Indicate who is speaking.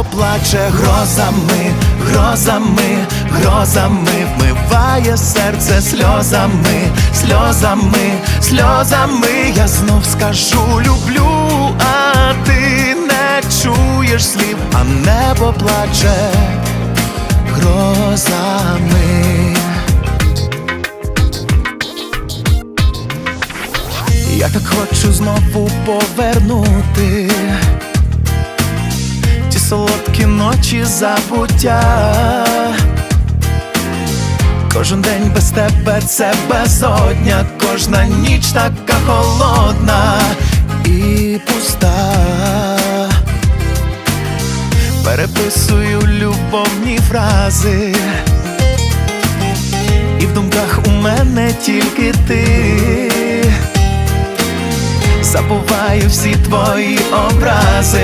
Speaker 1: небо плаче грозами, грозами, грозами, вмиває серце сльозами, сльозами, сльозами. Я знов скажу люблю, а ти не чуєш слів, а небо плаче грозами. Я так хочу знову повернути солодкі ночі забуття. Кожен день без тебе це безодня, кожна ніч така холодна і пуста. Переписую любовні фрази, і в думках у мене тільки ти. Забуваю всі твої образи.